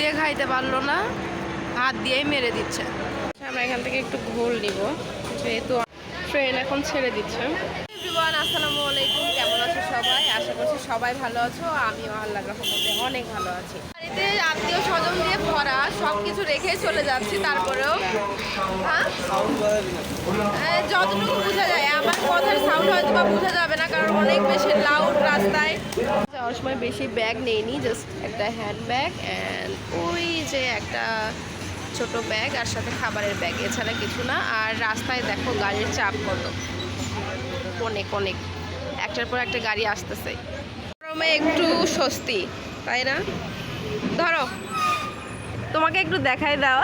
দিয়ে খাইতে পারল না, হাত দিয়েই মেরে দিচ্ছে। আমরা এখান থেকে একটু ঘোল নিব, যেহেতু ট্রেন এখন ছেড়ে দিচ্ছে। এভরিওয়ান, আসসালামু আলাইকুম। কেমন আছো সবাই? আশা করছি সবাই ভালো আছো। আমিও আল্লাহ রহমতে অনেক ভালো আছি। বাড়িতে আত্মীয় স্বজন দিয়ে ভরা সব কিছু রেখে চলে যাচ্ছি, তারপরেও হ্যাঁ? যতটুকু বোঝা যায়, আমার কথার সাউন্ড হয়তো বা বোঝা যাবে না, কারণ অনেক বেশি লাউড রাস্তায়। যাওয়ার সময় বেশি ব্যাগ নেইনি জাস্ট একটা হ্যান্ড ব্যাগ অ্যান্ড ওই যে একটা ছোট ব্যাগ আর সাথে খাবারের ব্যাগ এছাড়া কিছু না। আর রাস্তায় দেখো গাড়ির চাপ কত। অনেক অনেক। একটার পর একটা গাড়ি আসতেছে। গরমে একটু স্বস্তি, তাই না? ধরো, তোমাকে একটু দেখাই দাও।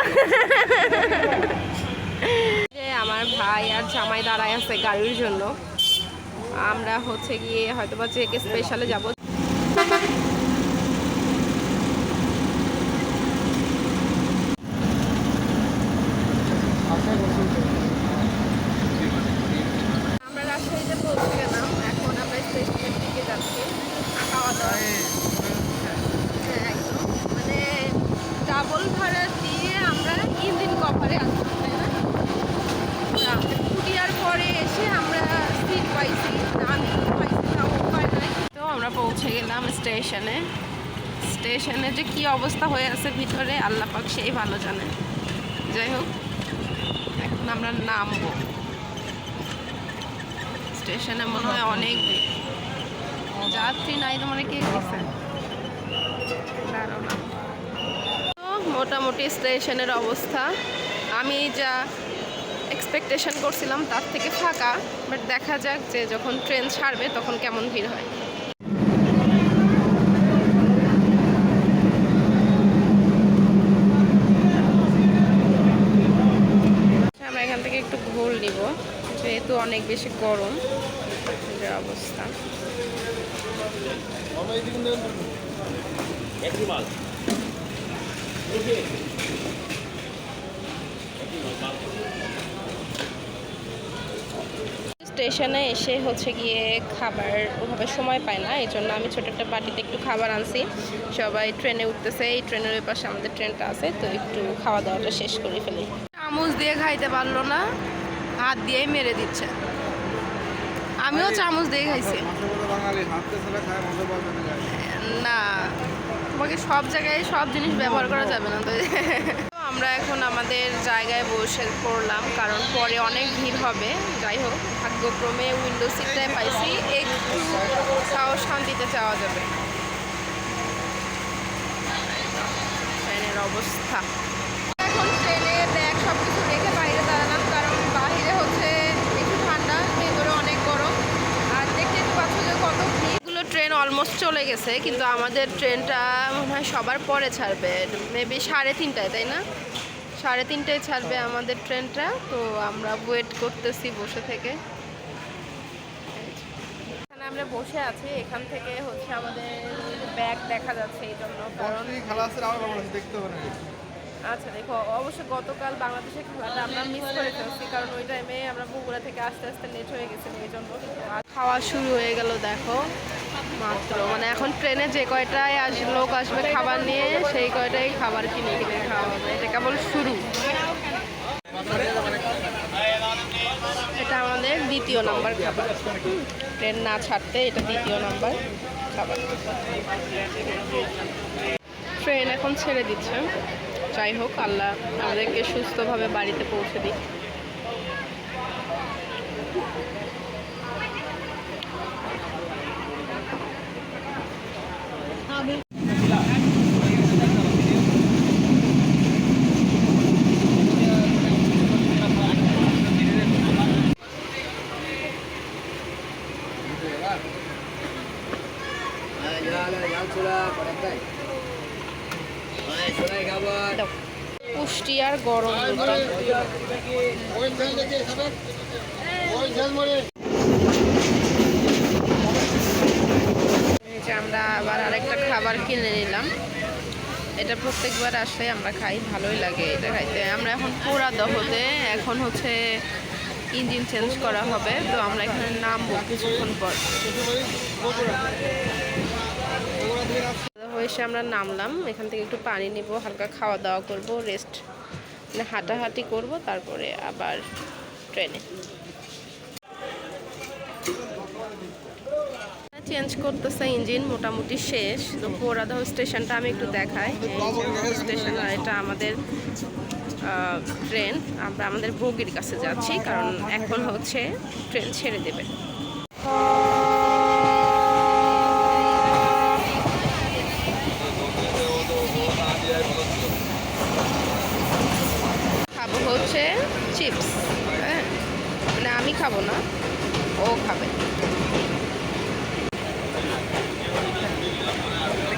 যে আমার ভাই আর জামাই দাঁড়ায় আছে গাড়ির জন্য। আমরা হচ্ছে গিয়ে হয়তো বা চেকে স্পেশালে যাব আমরা রাজশাহীতে পৌঁছে গেলাম এখন আমরা স্টেশনের দিকে যাচ্ছি খাওয়া দাওয়া হ্যাঁ একদম মানে ডাবল ভাড়া দিয়ে আমরা ইঞ্জিন কভারে আসলাম তাই না কুটিয়ার পরে এসে আমরা সিট পাইছি আমি পাইছি না ও পায় নাই তো আমরা গেলাম স্টেশনে। স্টেশনে যে কি অবস্থা হয়ে আছে ভিতরে, আল্লাহ পাক সেই ভালো জানে। যাই হোক, এখন আমরা নামবো। স্টেশনে মনে হয় অনেক যাত্রী নাই তোমার কে গেছে? তো মোটামুটি স্টেশনের অবস্থা। আমি যা এক্সপেকটেশন করছিলাম তার থেকে ফাঁকা বাট দেখা যাক যে যখন ট্রেন ছাড়বে তখন কেমন ভিড় হয় আমরা এখান থেকে একটু ঘোল নিব যেহেতু অনেক বেশি গরম। অবস্থা। স্টেশনে এসে হচ্ছে গিয়ে খাবার ওভাবে সময় পায় না এই জন্য আমি ছোটো একটা বাটিতে একটু খাবার আনছি। সবাই ট্রেনে উঠতেছে, এই ট্রেনের ওই পাশে আমাদের ট্রেনটা আছে, তো একটু খাওয়া দাওয়াটা শেষ করে ফেলি। চামচ দিয়ে খাইতে পারল না। হাত দিয়েই মেরে দিচ্ছে। আমিও চামচ দিয়ে খাইছি। না তোমাকে সব জায়গায় সব জিনিস ব্যবহার করা যাবে না তো। আমরা এখন আমাদের জায়গায় বসে পড়লাম কারণ পরে অনেক ভিড় হবে। যাই হোক ভাগ্যক্রমে উইন্ডো সিটটায় পাইছি একটু তাও শান্তিতে চাওয়া যাবে। ট্রেনের অবস্থা এখন ট্রেনে ব্যাগ সব কিছু রেখে বাইরে দাঁড়ালাম কারণ বাইরে হচ্ছে একটু ঠান্ডা ভেতরে অনেক গরম আর দেখতে একটু পাচ্ছ যে কত ভিড়গুলো ট্রেন অলমোস্ট চলে গেছে কিন্তু আমাদের ট্রেনটা মনে হয় সবার পরে ছাড়বে। মেবি সাড়ে তিনটায় তাই না? সাড়ে তিনটায় ছাড়বে আমাদের ট্রেনটা তো আমরা ওয়েট করতেছি বসে থেকে। এখানে আমরা বসে আছি এখান থেকে হচ্ছে আমাদের ব্যাগ দেখা যাচ্ছে এই জন্য কারণ দেখতে আচ্ছা দেখো অবশ্য গতকাল বাংলাদেশের খেলাটা আমরা মিস করে ফেলছি কারণ ওই টাইমে আমরা বগুড়া থেকে আস্তে আস্তে লেট হয়ে গেছিল এই জন্য। খাওয়া শুরু হয়ে গেল দেখো। মাত্র। মানে এখন ট্রেনে যে কয়টায় আস লোক আসবে খাবার নিয়ে, সেই কয়টাই খাবার কিনে কিনে খাওয়া হবে। এটা কেবল শুরু। এটা আমাদের দ্বিতীয় নাম্বার খাবার। ট্রেন না ছাড়তে এটা দ্বিতীয় নাম্বার খাবার। ট্রেন এখন ছেড়ে দিচ্ছে। যাই হোক, আল্লাহ আমাদেরকে সুস্থভাবে বাড়িতে পৌঁছে দিই দাও। পুষ্টি আর গরম আমরা আবার আরেকটা খাবার কিনে নিলাম। এটা প্রত্যেকবার আসলে আমরা খাই, ভালোই লাগে এটা খাইতে। আমরা এখন পোড়া দহতে, এখন হচ্ছে ইঞ্জিন চেঞ্জ করা হবে, তো আমরা এখানে নামবো কিছুক্ষণ পর। এসে আমরা নামলাম। এখান থেকে একটু পানি নিব, হালকা খাওয়া দাওয়া করব রেস্ট মানে হাঁটাহাঁটি করব, তারপরে আবার ট্রেনে। চেঞ্জ করতেছে ইঞ্জিন, মোটামুটি শেষ। তো পোড়াদহ স্টেশনটা আমি একটু দেখাই। স্টেশন এটা আমাদের ট্রেন। আমরা আমাদের বগির কাছে যাচ্ছি, কারণ এখন হচ্ছে ট্রেন ছেড়ে দেবে খাব হচ্ছে চিপস হ্যাঁ মানে আমি খাব না ও খাবে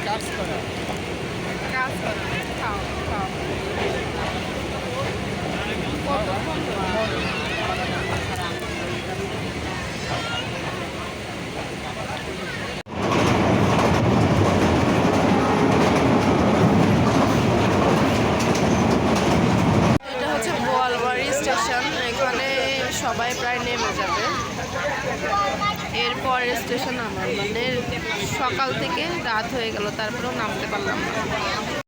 কাজ করে কাজ করো খাও খাও কতক্ষণ এটা হচ্ছে বোয়ালবাড়ি স্টেশন এখানে সবাই প্রায় নেমে যাবে এরপরের স্টেশন আমার মানে সকাল থেকে রাত হয়ে গেল তারপরেও নামতে পারলাম না।